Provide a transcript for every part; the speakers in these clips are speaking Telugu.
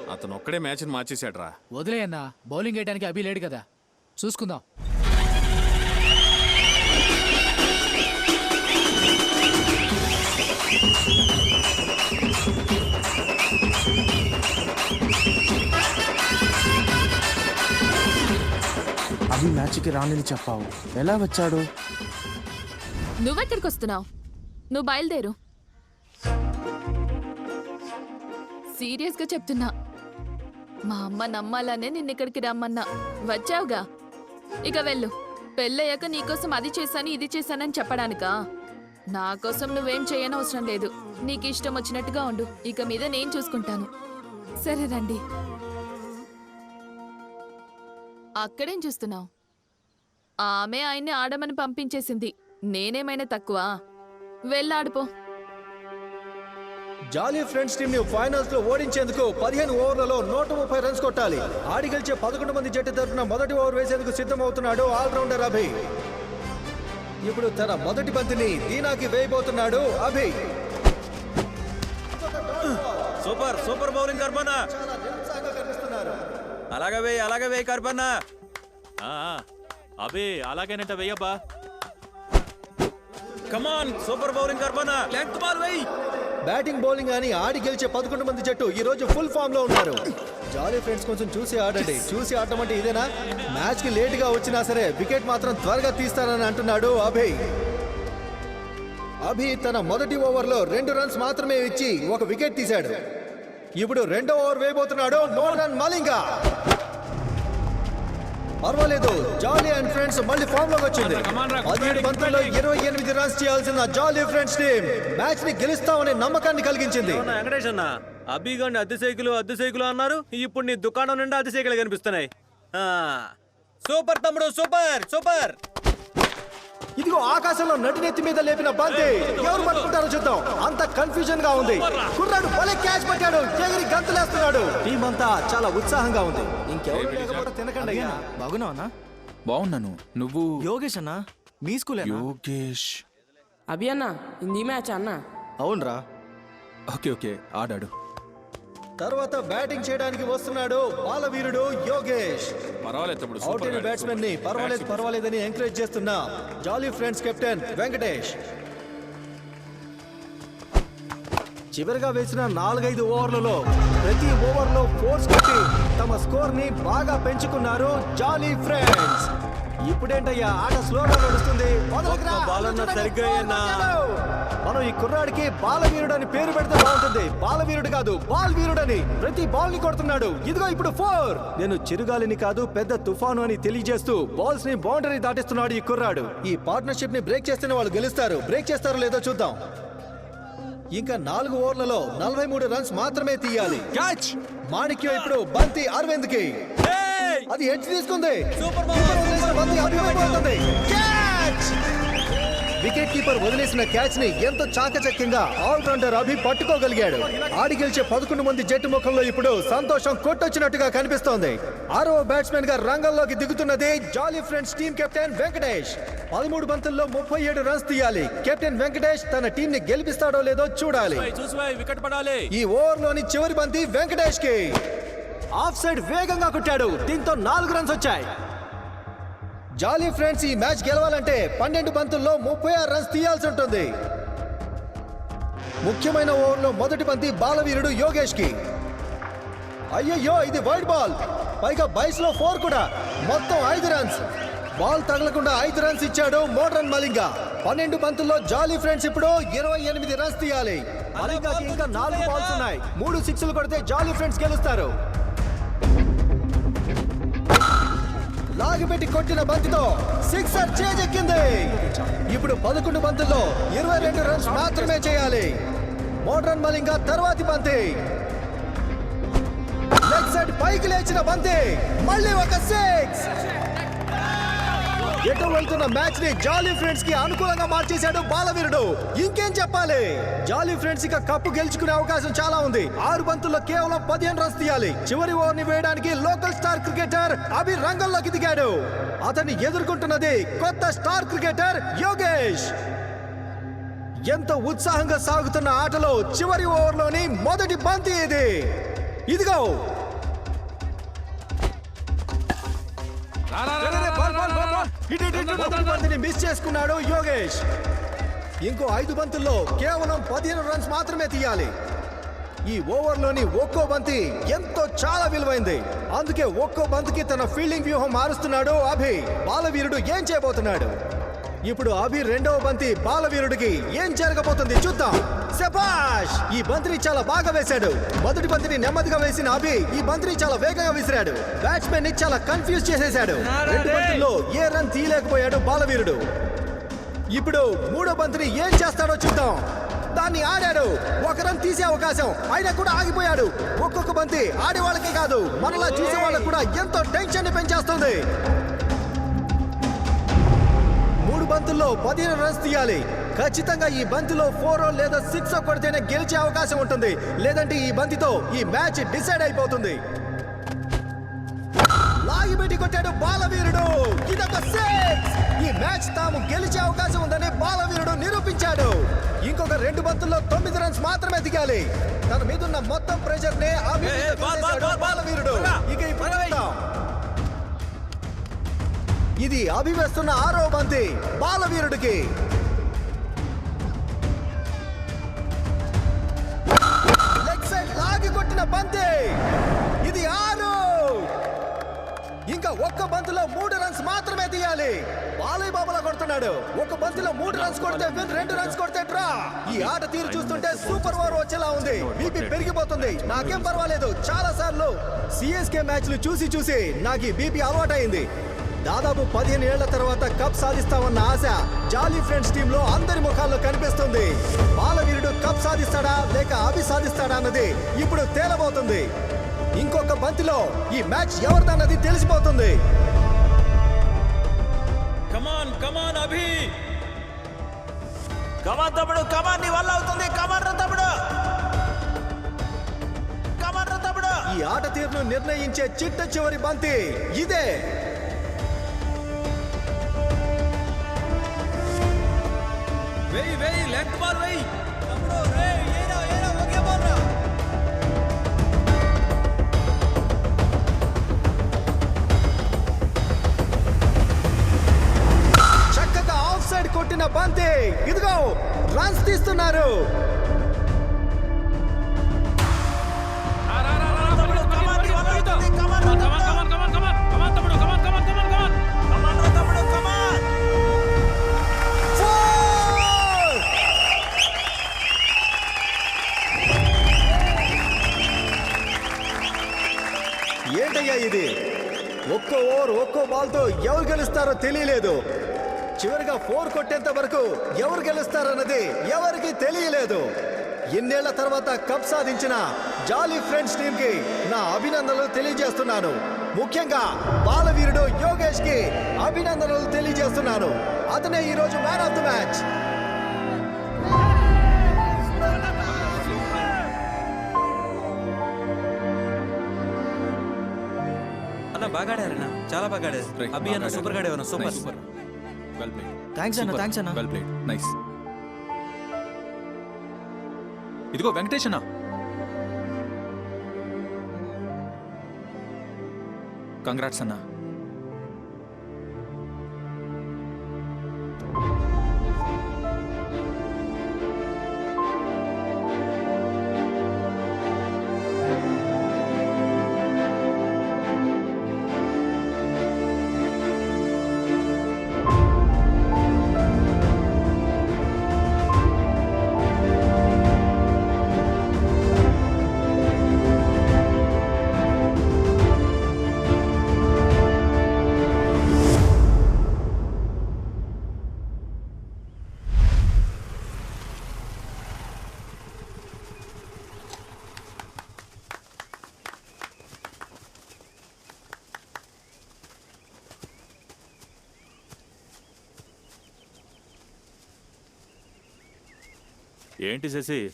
అతను ఒక్కడే మ్యాచ్ని మార్చేశాడ్రా. వదిలేయన్నా బౌలింగ్ వేయడానికి అభి లేడు కదా. చూసుకుందాం. అవి మ్యాచ్కి రానని చెప్పావు. ఎలా వచ్చాడు? నువ్వెక్కడికి వస్తున్నావు నువ్వు బయలుదేరు. సీరియస్గా చెప్తున్నా. మా అమ్మ నమ్మాలనే నిన్న ఇక్కడికి రమ్మన్నా. వచ్చావుగా. ఇక వెళ్ళు. పెళ్ళయ్యాక నీకోసం అది చేశాను ఇది చేశానని చెప్పడానికా? నా కోసం నువ్వేం చేయనవసరం లేదు. నీకు ఇష్టం వచ్చినట్టుగా ఉండు. ఇక మీద నేను చూసుకుంటాను. సరే రండి. అక్కడేం చూస్తున్నావు? ఆమె ఆయన్ని ఆడమని పంపించేసింది. నేనేమైనా తక్కువ? వెళ్ళాడుపో జాలీ ఫ్రెండ్స్ టీమ్ని ఫైనల్స్లో ఓడించేందుకు పదిహేను ఓవర్లలో నూట ముప్పై రన్స్ కొట్టాలి. ఆడి గెలిచే పదకొండు మంది జట్టు తరఫున మొదటి ఓవర్ వేసేందుకు సిద్ధమవుతున్నాడు ఆల్రౌండర్ అభి. ఇప్పుడు తన మొదటి బంతిని దీనాకి వేయబోతున్నాడు అభి. సూపర్ సూపర్ బౌలింగ్ కర్పన్నా అలాగే వేయి అలాగే వేయి కర్పన్నా అభి అలాగేనంట వేయబ్బా. కమాన్ సూపర్ బౌలింగ్ కర్పన్నా లెంత్ బాల్ వేయి. బ్యాటింగ్ బౌలింగ్ అని ఆడి గెలిచే పదకొండు మంది జట్టు ఈ రోజు ఫుల్ ఫామ్లో ఉన్నారు. జాలీ ఫ్రెండ్స్ కొంచెం చూసి ఆడండి. చూసి ఆడటం అంటే ఇదేనా? మ్యాచ్కి లేట్గా వచ్చినా సరే వికెట్ మాత్రం త్వరగా తీస్తానని అంటున్నాడు అభయ్. అభి తన మొదటి ఓవర్లో రెండు రన్స్ మాత్రమే ఇచ్చి ఒక వికెట్ తీశాడు. ఇప్పుడు రెండో ఓవర్ వేయబోతున్నాడు నో రన్ మలింగా. పర్వాలేదు. జాలీ అండ్ ఫ్రెండ్స్ మళ్ళీ ఫామ్లోకి వచ్చింది పదిహేడు బంతుల్లో ఇరవై ఎనిమిది రన్స్ చేయాల్సిన జాలీ ఫ్రెండ్స్ టీం మ్యాచ్ని గెలుస్తామనే నమ్మకాన్ని కలిగించింది. వెంకటేష్ అన్న అబ్బిగాడిని అద్దె సైకిల్ అద్దె సైకిల్ అన్నారు. ఇప్పుడు నీ దుకాణం నిండా అద్దె సైకిల్ కనిపిస్తున్నాయి. ఆ, సూపర్ తమ్ముడు సూపర్ సూపర్. ఇదిగో ఆకాశంలో నటినెత్తి మీద లేపిన బంతి ఎవరు పట్టుకుంటారో చూద్దాం. అంత కన్ఫ్యూజన్గా ఉంది. కుర్రాడు భలే క్యాచ్ పట్టాడు. ఎగిరి గంతులేస్తున్నాడు. టీం అంతా చాలా ఉత్సాహంగా ఉంది. లేకపోతే తినకండి అయ్యా. బాగున్నావా బాగున్నాను. నువ్వు? యోగేష్ అన్న మీ స్కూల్ యోగేష్. అభి అన్న హిందీ మ్యాచ్ అన్న? అవునరా. Okay okay. ఆడాడు. తర్వాత బ్యాటింగ్ చేయడానికి వస్తున్నాడు బాలవీరుడు యోగేష్. పర్వాలేదు తమ్ముడు అవుట్ బ్యాట్స్మెన్ని పర్వాలేదు పర్వాలేదని ఎంకరేజ్ చేస్తున్న జాలీ ఫ్రెండ్స్ కెప్టెన్ వెంకటేష్. చివరిగా వేసిన నాలుగైదు ఓవర్లలో ప్రతి ఓవర్లో ఫోర్స్ కొట్టి తమ స్కోర్ని బాగా పెంచుకున్నారు జాలీ ఫ్రెండ్స్. ఇప్పుడేంటయ్యా ఆట స్లోగా నడుస్తుంది. మనం ఈ కుర్రాడికి బాలవీరుడు అని పేరు పెడితే బాగుంటుంది. బాలవీరుడు కాదు బాల్ వీరుడని ప్రతి బాల్ని కొడుతున్నాడు. ఇదిగో ఇప్పుడు ఫోర్ నేను చిరుగాలిని కాదు పెద్ద తుఫాను అని తెలియజేస్తూ బాల్స్ని బౌండరీ దాటిస్తున్నాడు ఈ కుర్రాడు. ఈ పార్ట్నర్షిప్ని బ్రేక్ చేస్తేనే వాళ్ళు గెలుస్తారు. బ్రేక్ చేస్తారో లేదో చూద్దాం. ఇంకా నాలుగు ఓవర్లలో నలభై మూడు రన్స్ మాత్రమే తీయాలి. క్యాచ్ మాణిక్యం ఇప్పుడు బంతి అరవింద్కి అది ఎడ్జ్ తీసుకుంది. సూపర్ బంతి అభివైపోతుంది క్యాచ్ వికెట్ కీపర్ వదిలేసిన క్యాచ్ని ఎంతో చాకచక్యంగా ఆల్రౌండర్ అభి పట్టుకోగలిగాడు. ఆడి గెలిచే పదకొండు మంది జట్టు ముఖంలో ఇప్పుడు సంతోషం కొట్టొచ్చినట్టుగా కనిపిస్తోంది. ఆరో బ్యాట్స్మెన్గా రంగంలోకి దిగుతున్నది jolly friends team captain Venkatesh పదమూడు బంతుల్లో ముప్పై ఏడు రన్స్ తీయాలి. కెప్టెన్ వెంకటేష్ తన టీం ని గెలిపిస్తాడో లేదో చూడాలి. ఈ ఓవర్లోని చివరి బంతి వెంకటేష్కి. ఆఫ్ సైడ్ వేగంగా కొట్టాడు. దీంతో నాలుగు రన్స్ వచ్చాయి. జాలీ ఫ్రెండ్స్ ఈ మ్యాచ్ గెలవాలంటే పన్నెండు బంతుల్లో ముప్పై ఆరు రన్స్ తీయాల్సి ఉంటుంది. ముఖ్యమైన ఓవర్లో మొదటి బంతి బాలవీరుడు యోగేష్కి అయ్యయ్యో ఇది వైడ్ బాల్. పైగా బైస్లో ఫోర్ కూడా. మొత్తం ఐదు రన్స్. బాల్ తగలకుండా ఐదు రన్స్ ఇచ్చాడు మోడ్రన్ మలింగా. పన్నెండు బంతుల్లో జాలీ ఫ్రెండ్స్ ఇప్పుడు ఇరవై ఎనిమిది రన్స్ తీయాలి. మలింగాకి ఇంకా నాలుగు బాల్స్ ఉన్నాయి. మూడు సిక్స్లు కొడితే జాలీ ఫ్రెండ్స్ గెలుస్తారు. లాగిపెట్టి కొట్టిన బంతితో సిక్సర్ చేజెక్కింది. ఇప్పుడు పదకొండు బంతుల్లో ఇరవై రెండు రన్స్ మాత్రమే చేయాలి. మోడ్రన్ మలింగా తర్వాతి బంతి. లెగ్ సైడ్ పైకి లేచిన బంతి. మళ్ళీ ఒక సిక్స్. ఎటు వెళ్తున్న మ్యాచ్ని జాలీ ఫ్రెండ్స్కి అనుకూలంగా మార్చేశాడు బాలవీరుడు. ఇంకేం చెప్పాలి? జాలీ ఫ్రెండ్స్ ఇక కప్పు గెలుచుకునే అవకాశం చాలా ఉంది. ఆరు బంతుల్లో కేవలం పదిహేను రన్స్ తీయాలి. చివరి ఓవర్ని వేయడానికి లోకల్ స్టార్ క్రికెటర్ అభి రంగంలోకి దిగాడు. అతన్ని ఎదుర్కొంటున్నది కొత్త స్టార్ క్రికెటర్ యోగేష్. ఎంతో ఉత్సాహంగా సాగుతున్న ఆటలో చివరి ఓవర్లోని మొదటి బంతి ఇది. ఇదిగో బంతిని మిస్ చేసుకున్నాడు యోగేష్. ఇంకో ఐదు బంతుల్లో కేవలం పదిహేను రన్స్ మాత్రమే తీయాలి. ఈ ఓవర్లోని ఒక్కో బంతి ఎంతో చాలా విలువైంది. అందుకే ఒక్కో బంతికి తన ఫీల్డింగ్ వ్యూహం మారుస్తున్నాడు అభి. బాలవీరుడు ఏం చేయబోతున్నాడు? ఇప్పుడు అభి రెండవ బంతి బాలవీరుడికి ఏం జరగబోతుంది చూద్దాం. శబాష్ ఈ బంతిని చాలా బాగా వేశాడు. మొదటి బంతిని నెమ్మదిగా వేసిన అభి ఈ బంతిని చాలా వేగంగా విసిరాడు. బ్యాట్స్మెన్ని చాలా కన్ఫ్యూజ్ చేసేశాడు రెండు బంతుల్లో ఏ రన్ తీయలేకపోయాడు బాలవీరుడు. ఇప్పుడు మూడో బంతిని ఏం చేస్తాడో చూద్దాం. దాన్ని ఆడాడు. ఒక రన్ తీసే అవకాశం అయినా కూడా ఆగిపోయాడు. ఒక్కొక్క బంతి ఆడే వాళ్ళకే కాదు మనలా చూసే వాళ్ళకి కూడా ఎంతో టెన్షన్ పెంచేస్తుంది. బంతుల్లో పదిహేను రన్స్ తీయాలి. ఖచ్చితంగా ఈ బంతిలో ఫోర్ లేదా సిక్స్ కొడితేనే గెలిచే అవకాశం ఉంటుంది. లేదంటే ఈ బంతితో ఈ మ్యాచ్ డిసైడ్ అయిపోతుంది. లాగిపెట్టి కొట్టాడు బాలవీరుడు. ఇదొక సిక్స్ ఈ మ్యాచ్ తాము గెలిచే అవకాశం ఉందని బాలవీరుడు నిరూపించాడు. ఇంకొక రెండు బంతుల్లో తొమ్మిది రన్స్ మాత్రమే దిగాలి. తన మీదున్న మొత్తం ప్రెషర్ నే బాలవీరుడు. ఇది అభివేస్తున్న ఆరో బంతి బాలవీరుడికి. లెగ్ సైడ్ లాగి కొట్టిన బంతి. ఇది ఆరు. ఇంకా ఒక్క బంతిలో మూడు రన్స్ మాత్రమే తీయాలి. బాలయ్య బాబులా కొడుతున్నాడు. ఒక బంతిలో మూడు రన్స్ కొడితే విన్ రెండు రన్స్ కొడితే డ్రా. ఈ ఆట తీరు చూస్తుంటే సూపర్ ఓవర్ వచ్చేలా ఉంది. బీపీ పెరిగిపోతుంది. నాకేం పర్వాలేదు. చాలా సార్లు సిఎస్కే మ్యాచ్లు చూసి చూసి నాకు ఈ బీపీ అలవాటైంది. దాదాపు పదిహేను ఏళ్ళ తర్వాత కప్ సాధిస్తామన్న ఆశ జాలీ ఫ్రెండ్స్ టీమ్లో అందరి ముఖాల్లో కనిపిస్తుంది. బాలవీరుడు కప్ సాధిస్తాడా లేక అభి సాధిస్తాడా అన్నది ఇప్పుడు తేలబోతుంది. ఇంకొక బంతిలో ఈ మ్యాచ్ ఎవరిదన్నది తెలిసిపోతుంది. Come on come on Abhi. Come on తమ్ముడు కమాన్ నీ వల్ల అవుతుంది. కమాన్ తమ్ముడు. కమాన్ తమ్ముడు. ఈ ఆట తీరును నిర్ణయించే చిట్ట చివరి బంతి ఇదే. లెంత్ బాల్ వెయ్యి చక్కగా ఆఫ్ సైడ్ కొట్టిన బంతి. ఇదిగో రన్స్ తీస్తున్నారు. ఏంటయ్యా ఇది? ఒక్కో ఓవర్ ఒక్కో బాల్తో ఎవరు గెలుస్తారో తెలియలేదు. చివరిగా ఫోర్ కొట్టేంత వరకు ఎవరు గెలుస్తారన్నది ఎవరికి తెలియలేదు. ఎన్నేళ్ళ తర్వాత కప్ సాధించిన జాలీ ఫ్రెండ్స్ టీమ్కి నా అభినందనలు తెలియజేస్తున్నాను. ముఖ్యంగా బాలవీరుడు యోగేష్కి అభినందనలు తెలియజేస్తున్నాను. అతనే ఈ రోజు మ్యాన్ ఆఫ్ ద మ్యాచ్. బాగా ఆడారన్న చాలా బాగా ఆడారు అన్న సూపర్గా super Nice, super. Well played thanks అన్న థ్యాంక్స్ అన్న. వెల్ ప్లేడ్ నైస్ ఇదిగో వెంకటేష్ అన్న. కంగ్రాట్స్ అన్న. ఏంటి శశి?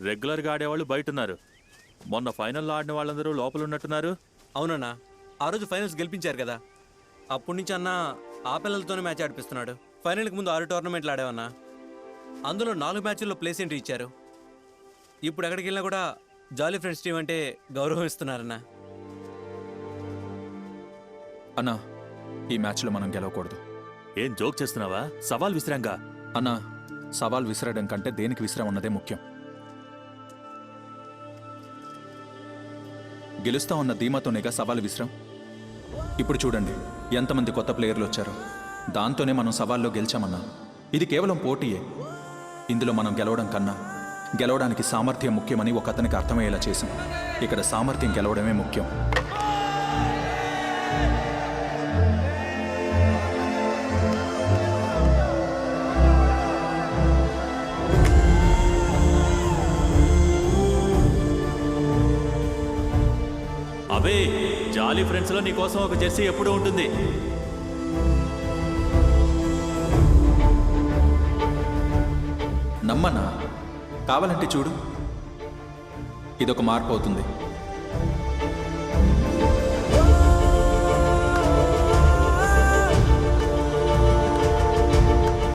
రెగ్యులర్గా ఆడేవాళ్ళు బయట ఉన్నారు మొన్న ఫైనల్లో ఆడిన వాళ్ళందరూ లోపల ఉన్నట్టున్నారు అవునన్నా ఆ రోజు ఫైనల్స్ గెలిపించారు కదా. అప్పటి నుంచి అన్న ఆ పిల్లలతోనే మ్యాచ్ ఆడిపిస్తున్నాడు. ఫైనల్కి ముందు ఆరు టోర్నమెంట్లు ఆడావన్నా. అందులో నాలుగు మ్యాచ్ల్లో ప్లేస్ ఎంట్రీ ఇచ్చారు. ఇప్పుడు ఎక్కడికి వెళ్ళినా కూడా జాలీ ఫ్రెండ్స్ టీం అంటే గౌరవం ఇస్తున్నారన్నా అన్నా ఈ మ్యాచ్లో మనం గెలవకూడదు. ఏం జోక్ చేస్తున్నావా? సవాల్ విసిరాంగా. అన్నా సవాల్ విసిరడం కంటే దేనికి విసిరం ఉన్నదే ముఖ్యం. గెలుస్తా ఉన్న ధీమాతోనేగా సవాల్ విసిరం. ఇప్పుడు చూడండి ఎంతమంది కొత్త ప్లేయర్లు వచ్చారో. దాంతోనే మనం సవాల్లో గెలిచామన్నా. ఇది కేవలం పోటీయే. ఇందులో మనం గెలవడం కన్నా గెలవడానికి సామర్థ్యం ముఖ్యమని ఒక అతనికి అర్థమయ్యేలా చేశాం ఇక్కడ సామర్థ్యం గెలవడమే ముఖ్యం. అవే జాలీ ఫ్రెండ్స్లో నీ కోసం ఒక జెర్సీ ఎప్పుడూ ఉంటుంది. నమ్మనా? కావాలంటే చూడు. ఇదొక మార్పు అవుతుంది.